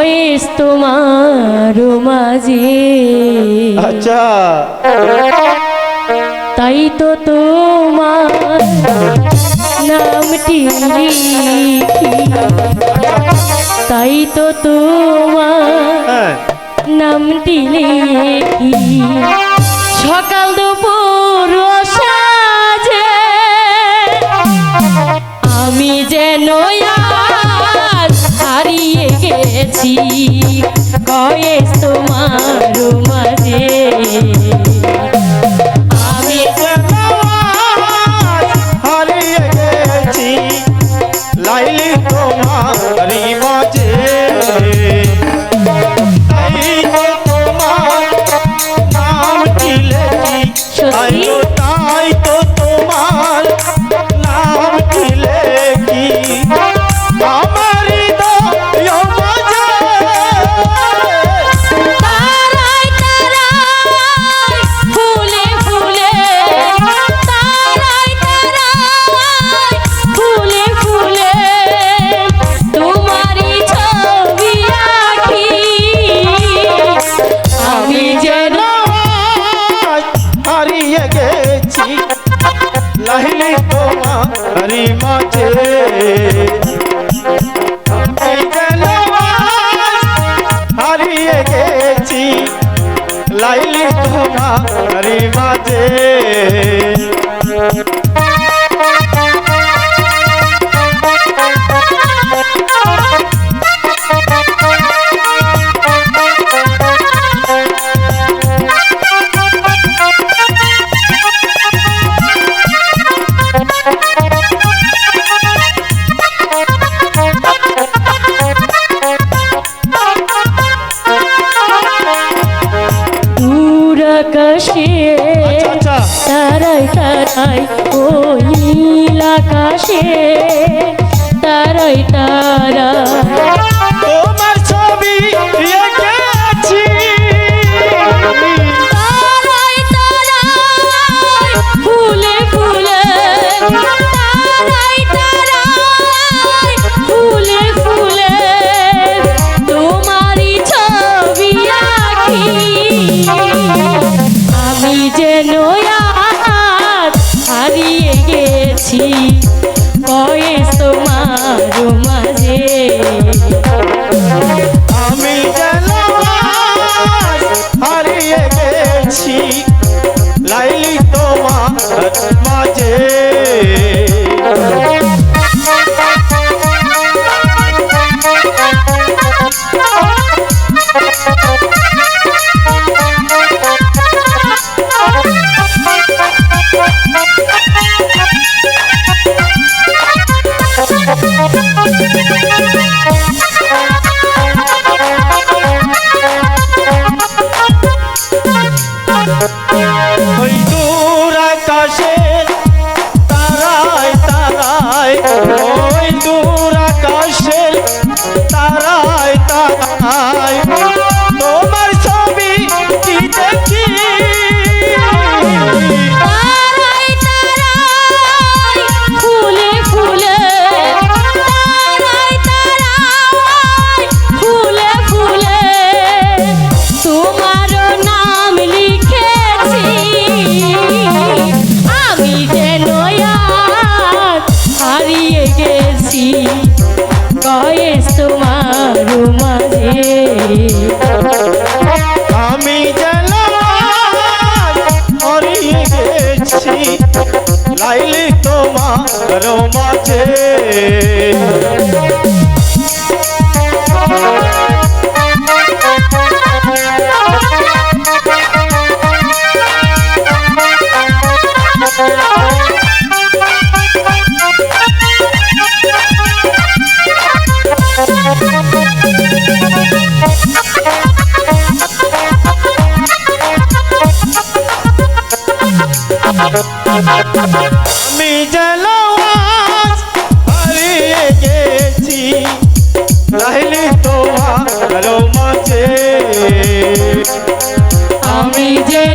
বয়স তোমার মাঝে। আচ্ছা। তাই তো তোমার নামটি তাই তো তোমার হ্যাঁ। নামটি লিখি। এসেছি কয়ে তোমার মাঝে। Thank you. তারাই তারাই ও নীল আকাশে তারাই তারা পেয়েছি বয়স তোমার মাঝে। আমি Bye. আমি জানা হারিয়ে গেছি লাইলি তোমার মাঝে। আমি যেন হারিয়ে গেছি রাহিলি তোমার মাঝে আমি যে